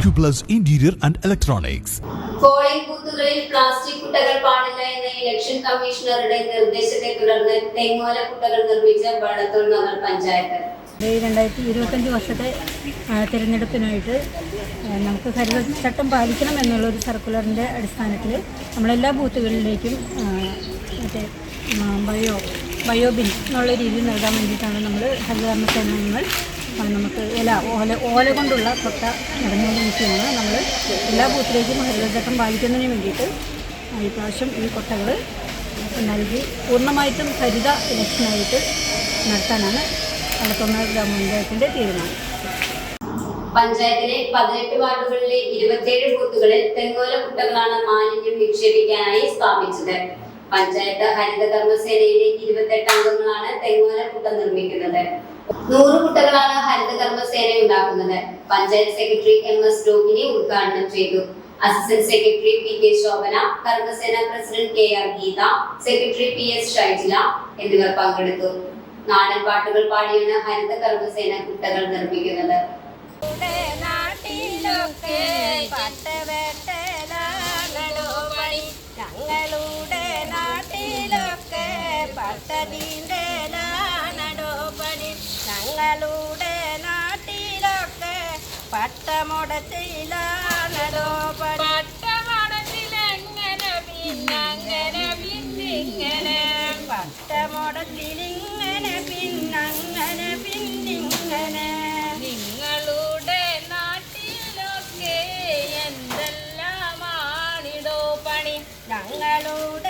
Acuplus interior and Electronics. Polling ബൂത്തുകളിൽ plastic കുട്ടകൾ പാടില്ല എന്ന ഇലക്ഷൻ കമ്മീഷണറുടെ നിർദ്ദേശത്തെ തുടർന്ന് തെങ്ങോല കുട്ടകൾ നിർമ്മിച്ച വടത്തൂർ നഗർ പഞ്ചായത്ത് ഈ രണ്ടായിരത്തി ഇരുപത്തഞ്ച് വർഷത്തെ തിരഞ്ഞെടുപ്പിനായിട്ട് നമുക്ക് നമുക്ക് ചട്ടം പാലിക്കണം എന്നുള്ള ഒരു സർക്കുലറിന്റെ അടിസ്ഥാനത്തിൽ നമ്മളെല്ലാ ബൂത്തുകളിലേക്കും മറ്റേ ബയോ ബയോബിൻ എന്നുള്ള രീതിയിൽ നൽകാൻ വേണ്ടിയിട്ടാണ് നമ്മൾ ഹരിതകർമ്മ സേനകൾ ആ, നമുക്ക് ഇല ഓല ഓല കൊണ്ടുള്ള കൊട്ട നടന്നുകൊണ്ടിരിക്കുകയാണ്. നമ്മൾ എല്ലാ ബൂത്തിലേക്കും ഹരിതചട്ടം പാലിക്കുന്നതിന് വേണ്ടിയിട്ട് ഈ പ്രാവശ്യം ഈ കൊട്ടകൾ നൽകി പൂർണമായിട്ടും ഹരിത ഇലക്ഷനായിട്ട് നടത്താനാണ് വടക്കുന്നാർ ഗ്രാമപഞ്ചായത്തിന്റെ തീരുമാനം. പഞ്ചായത്തിലെ പതിനെട്ട് വാർഡുകളിലെ ഇരുപത്തിയേഴ് ബൂത്തുകളിൽ തെങ്ങോല കുട്ടകളാണ് മാലിന്യം നിക്ഷേപിക്കാനായി സ്ഥാപിച്ചത്. പഞ്ചായത്ത് ഹരിത കർമ്മസേനയിലെ ഇരുപത്തെട്ട് അംഗങ്ങളാണ് തെങ്ങോല കുട്ട നിർമ്മിക്കുന്നത്. നൂറ് കുട്ടകളാണ് ഹരിത കർമ്മസേന ഉണ്ടാക്കുന്നത്. Panchayat secretary M S Rohini ഉദ്ഘാടനം ചെയ്തു. Assistant secretary P K Shobhana Karmasena president K R Geetha secretary P S Shaijila എന്നിവർ പങ്കെടുത്തു. നാടൻ പാട്ടുകൾ പാടിയാണ് ഹരിത കർമ്മസേന കുട്ടകൾ നിർമ്മിക്കുന്നത്. പണി ഞങ്ങളുടെ നാട്ടിലൊക്കെ പണി പിന്നങ്ങനെ പിന്നിങ്ങനെ പട്ടമുടച്ചിലിങ്ങനെ പിന്നങ്ങനെ പിന്നിങ്ങനെ. നിങ്ങളുടെ നാട്ടിലൊക്കെ എന്തെല്ലാമാണിടോ പണി ഞങ്ങളുടെ